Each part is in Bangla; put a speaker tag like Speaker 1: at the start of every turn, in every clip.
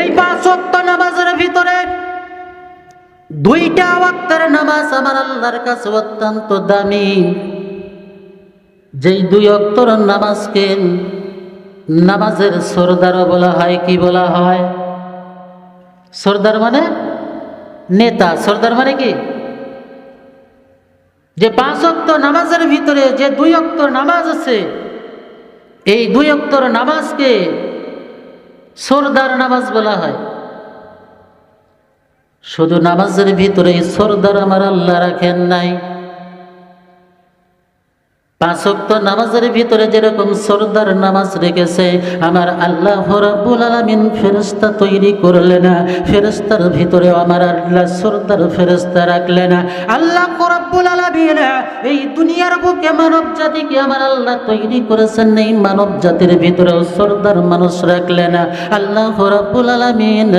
Speaker 1: এই পাঁচ নামাজের ভিতরে দুইটা ওয়াক্তের নামাজ আমার আল্লাহর কাছে অত্যন্ত দামি। যেই দুই অক্তর নামাজকে নামাজের সর্দারও বলা হয়, কি বলা হয়? সর্দার মানে নেতা। সর্দার মানে কি? যে পাঁচ অক্ত নামাজের ভিতরে যে দুই অক্ত নামাজ আছে, এই দুই অক্তর নামাজকে সর্দার নামাজ বলা হয়। শুধু নামাজের ভিতরে সর্দার আমার আল্লাহ রাখেন নাই। পাঁচক্ত নামাজের ভিতরে যেরকম সর্দার নামাজ রেখেছে, আমার আল্লাহ রাব্বুল আলামিন ফেরেশতা তৈরি করলে না, ফেরেশতার ভিতরে আমার আল্লাহ সর্দার ফেরেশতা রাখলে না। আল্লাহ রাব্বুল আলামিন এই দুনিয়ার বুকে মানব জাতিকে আমার আল্লাহ তৈরি করেছেন, এই মানব জাতির ভিতরেও সর্দার মানুষ রাখলে না। আল্লাহ রাব্বুল আলামিন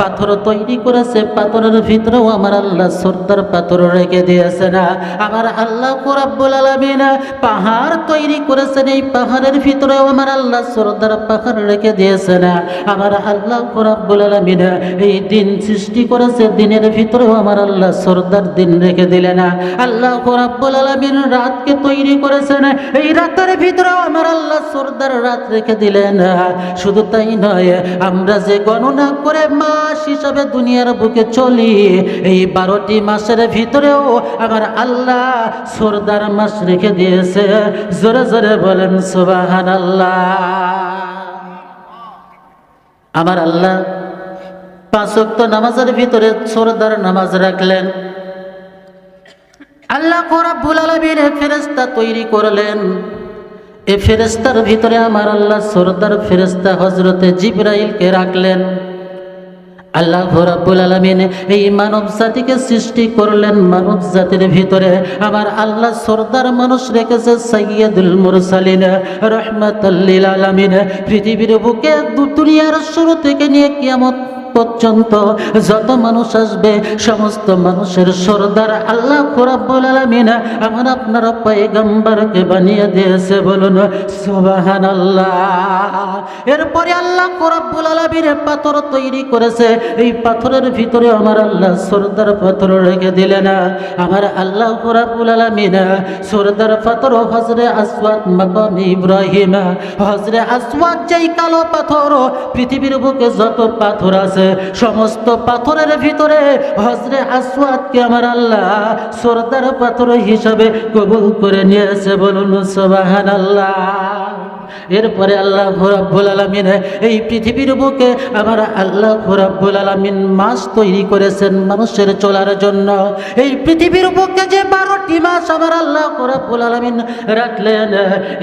Speaker 1: পাথর তৈরি করেছে, পাথরের ভিতরেও আমার আল্লাহ সর্দার পাথর রেখে দিয়েছে না। আমার আল্লাহ রাব্বুল আলামিন পাহাড় তৈরি করেছেন, এই পাহাড়ের ভিতরেও আমার আল্লাহ সর্দার পাহাড় রেখে দিয়েছে না আমার আল্লাহ রাব্বুল এই দিন সৃষ্টি করেছে, দিনের ভিতরেও আমার আল্লাহ সর্দার দিন রেখে দিলে না আল্লাহ রাব্বুল আলামিন রাতকে তৈরি করেছেন, এই রাতের ভিতরেও আমার আল্লাহ সর্দার রাত রেখে দিলেন। শুধু তাই নয়, আমরা যে গণনা করে মাস হিসাবে দুনিয়ার বুকে চলি। এই বারোটি মাসের ভিতরেও আমার আল্লাহ সর্দার মাস রেখে দিয়েছে। জোরে জোরে বলেন সুবাহান আল্লাহ আমার আল্লাহ পাঁচ ওয়াক্ত নামাজের ভিতরে সর্দার নামাজ রাখলেন। আল্লাহ রাব্বুল আলামিন ফেরেশতা তৈরি করলেন। এ ফেরেশতার ভিতরে আমার আল্লাহ সর্দার ফেরেশতা হজরতে জিব্রাইলকে রাখলেন। আল্লাহ রাব্বুল আলামিন এই মানব জাতিকে সৃষ্টি করলেন মানব জাতির ভিতরে। আমার আল্লাহ সর্দার মানুষ রেখেছে সৈয়দুল মুরসালিন রহমাতুল্লিল আলামিন। পৃথিবীর বুকে দুনিয়ার শুরু থেকে নিয়ে কিয়ামত পর্যন্ত যত মানুষ আসবে, সমস্ত মানুষের সর্দার আল্লাহ রাব্বুল আলামিন আমার আপনার পয়গম্বরকে বানিয়ে দিয়েছে বলুন, সুবহানাল্লাহ। এরপরে আল্লাহ রাব্বুল আলামিন পাথর তৈরি করেছে। এই পাথরের ভিতরে আমার আল্লাহ সর্দার পাথর রেখে দিলেন। আমার আল্লাহ রাব্বুল আলামিন সর্দার পাথর হজরে আসওয়াদ মাকাম ইব্রাহিম হজরে আসওয়াদ যেই কালো পাথর, পৃথিবীর বুকে যত পাথর আছে সমস্ত পাথরের ভিতরে হজরে আসওয়াদকে আমার আল্লাহ সর্দার পাথর হিসাবে কবুল করে নিয়েছে বলুন সোবাহান আল্লাহ এরপরে আল্লাহ রাব্বুল আলামিন এই পৃথিবীর বুকে আমার আল্লাহ রাব্বুল আলামিন মাস তৈরি করেছেন মানুষের চলার জন্য। এই পৃথিবীর বুকে যে বারোটি মাস আমার আল্লাহ রাব্বুল আলামিন রাখলেন,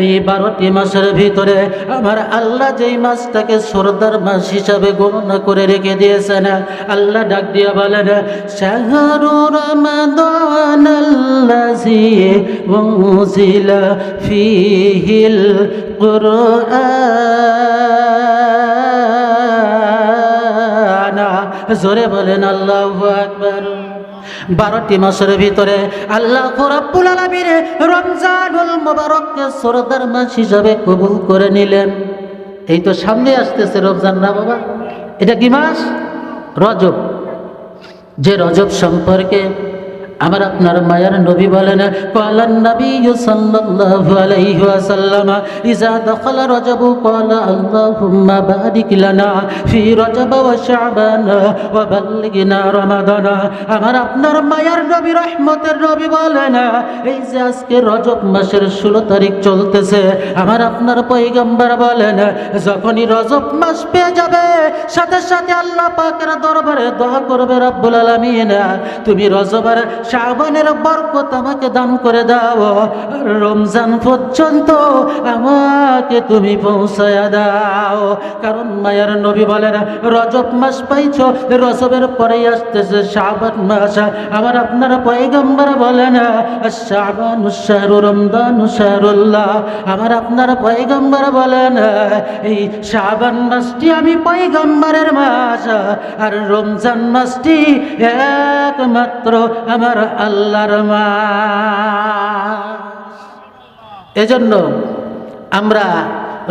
Speaker 1: এই বারোটি মাসের ভিতরে আমার আল্লাহ যেই মাসটাকে সর্দার মাস হিসাবে গণনা করে রেখে দিয়েছেন। আল্লাহ ডাক দিয়ে বলেন, শাহরু রমাদান আল্লাজি উনজিলা ফিহিল কুরআন। জোরে বলেন, আল্লাহু আকবার। বারোটি মাসের ভিতরে আল্লাহ রাব্বুল আলামিন রমজানুল মুবারককে সরদার মাস হিসাবে কবুল করে নিলেন। এই তো সামনে আসতেছে রমজান না বাবা? এটা কি মাস? রজব। যে রজব সম্পর্কে আমার আপনার মায়ার নবী বলেন কালান নবী সাল্লাল্লাহু আলাইহি ওয়াসাল্লাম, ইজা দখালা রজব আল্লাহুম্মা বারিক লানা ফি রজব ওয়া শাবান ওয়া বাল্লিগনা রমাদান। আমার আপনার মায়ের নবী রহমতের নবী বলেন, এই যে আজকে রজব মাসের 16 তারিখ চলতেছে। আমার আপনার পয়গম্বর বলেন, যখনই রজব মাস পেয়ে যাবে, সাথে সাথে আল্লাহ পাকের দরবারে দোয়া করবে রব্বুল আলামিন। তুমি রজবের শাবানের বরকত আমাকে দান করে দাও। রমজান পর্যন্ত আমাকে তুমি পৌঁছায়া দাও। কারণ মায়ের নবী বলেন, রজব মাস পাইছ, রজবের পরে আসতেছে শাবান মাস। আমার আপনার পয়গম্বর বলেন, শাবান শাহরু রমদান শাহরুল্লাহ। আমার আপনার পয়গম্বর বলেন, এই শাবান মাসটি আমি পয়গম্বরের মাস, আর রমজান মাসটি একমাত্র আমার আল্লাহর মাস। এজন্য আমরা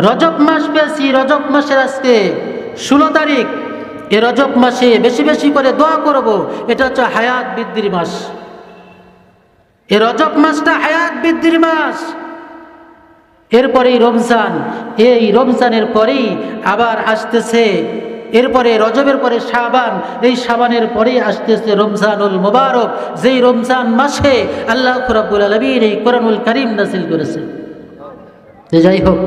Speaker 1: রজব মাস পেয়েছি, রজব মাসের আজকে ষোলো তারিখ। এ রজব মাসে বেশি বেশি করে দোয়া করব, এটা হচ্ছে হায়াত বৃদ্ধির মাস। এ রজব মাসটা হায়াত বৃদ্ধির মাস। এরপরেই রমজান, এই রমজানের পরেই আবার আসতেছে। এরপরে রজবের পরে সাবান এই সাবানের পরেই আসতেছে রমজানুল মোবারক। যেই রমজান মাসে আল্লাহ রাব্বুল আলমীর এই কোরআনুল করিম নাসিল করেছে যে যাই হোক